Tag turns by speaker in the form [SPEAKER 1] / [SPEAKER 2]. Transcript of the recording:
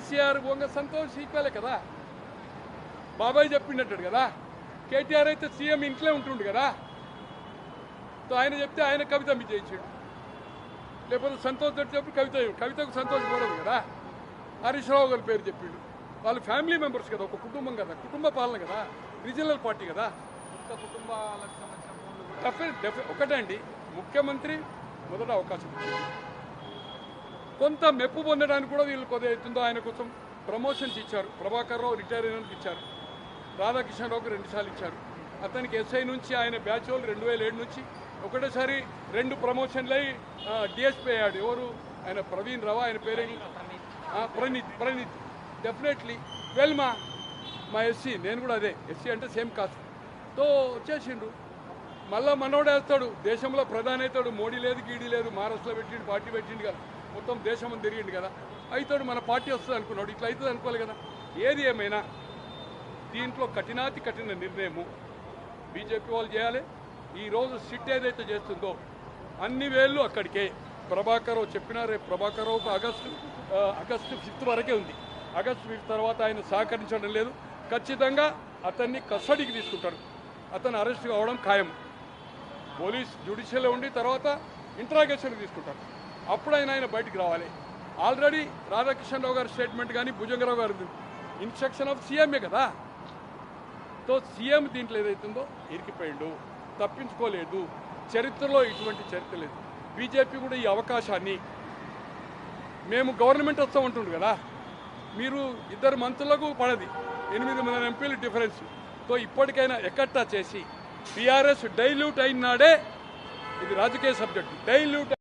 [SPEAKER 1] కేసీఆర్ వంగ సంతోష్ ఈక్వలే కదా? బాబాయ్ చెప్పిండట్టాడు కదా? కేటీఆర్ అయితే సీఎం ఇంట్లో ఉంటుండు కదా? తో ఆయన చెప్తే ఆయన కవిత మీ చేయించాడు. లేకపోతే సంతోష్ తోటి చెప్పి కవిత కవితకు సంతోష్ కూడదు కదా? హరీష్ రావు గారి పేరు చెప్పిండు. వాళ్ళు ఫ్యామిలీ మెంబర్స్ కదా ఒక కుటుంబం కదా కుటుంబ పాలన కదా రీజనల్ పార్టీ కదా?
[SPEAKER 2] కుటుంబాలకు సంబంధించిన
[SPEAKER 1] ఒకటే అండి ముఖ్యమంత్రి మొదట అవకాశం ఇచ్చింది కొంత మెప్పు పొందడానికి కూడా వీళ్ళు కొద్దిగా అవుతుందో ఆయన కోసం ప్రమోషన్స్ ఇచ్చారు. ప్రభాకర్ రావు రిటైర్ అయినందుకు ఇచ్చారు. రాధాకిషన్ రావుకి రెండుసార్లు ఇచ్చారు. అతనికి ఎస్ఐ నుంచి ఆయన బ్యాచ్ వాళ్ళు రెండు వేల ఏడు నుంచి ఒకటేసారి రెండు ప్రమోషన్లు అయి డిఎస్పీ అయ్యాడు. ఎవరు? ఆయన ప్రవీణ్ రావు ఆయన పేరే ఆ, ప్రణీత్ ప్రణీత్ డెఫినెట్లీ వెల్ మా మా ఎస్సీ నేను కూడా అదే. ఎస్సీ అంటే సేమ్ కాస్ట్. తో వచ్చేసిండు మళ్ళా మనోడే వేస్తాడు. దేశంలో ప్రధాని అవుతాడు మోడీ లేదు గీడీ లేదు. మహారాష్ట్రలో పెట్టిండు పార్టీ పెట్టిండు కదా మొత్తం దేశం అంతా తిరిగిండు కదా. అయితే మన పార్టీ వస్తుంది అనుకున్నాడు. ఇట్లా అవుతుంది అనుకోవాలి కదా. ఏది ఏమైనా దీంట్లో కఠినాతి కఠిన నిర్ణయము బీజేపీ వాళ్ళు చేయాలి. ఈ రోజు సిట్ ఏదైతే చేస్తుందో అన్ని వేళ్ళు అక్కడికే. ప్రభాకర్ రావు చెప్పినా రేపు ప్రభాకర్ ఆగస్టు ఆగస్టు ఫిఫ్త్ వరకే ఉంది. ఆగస్టు ఫిఫ్త్ తర్వాత ఆయన సహకరించడం లేదు. ఖచ్చితంగా అతన్ని కస్టడీకి తీసుకుంటారు అతను అరెస్ట్ కావడం ఖాయం. పోలీస్ జ్యుడిషియల్లో ఉండి తర్వాత ఇంట్రాగేషన్కి తీసుకుంటారు అప్పుడైనా ఆయన బయటకు బయటికి రావాలి. ఆల్రెడీ రాధాకృష్ణరావు గారి స్టేట్మెంట్ కానీ భుజంగరావు గారి ఇన్స్ట్రక్షన్ ఆఫ్ సీఎంఏ కదా. తో సీఎం దీంట్లో ఏదైతుందో ఇరికిపోయిండు తప్పించుకోలేదు చరిత్రలో ఇటువంటి చరిత్ర లేదు. బీజేపీ కూడా ఈ అవకాశాన్ని మేము గవర్నమెంట్ వస్తామంటుండు కదా. మీరు ఇద్దరు మంత్రులకు పడది. ఎనిమిది మంది ఎంపీలు డిఫరెన్స్. తో ఇప్పటికైనా ఎక్కట్టా చేసి టీఆర్ఎస్ డైల్యూట్ అయినాడే ఇది రాజకీయ సబ్జెక్టు. డైల్యూట్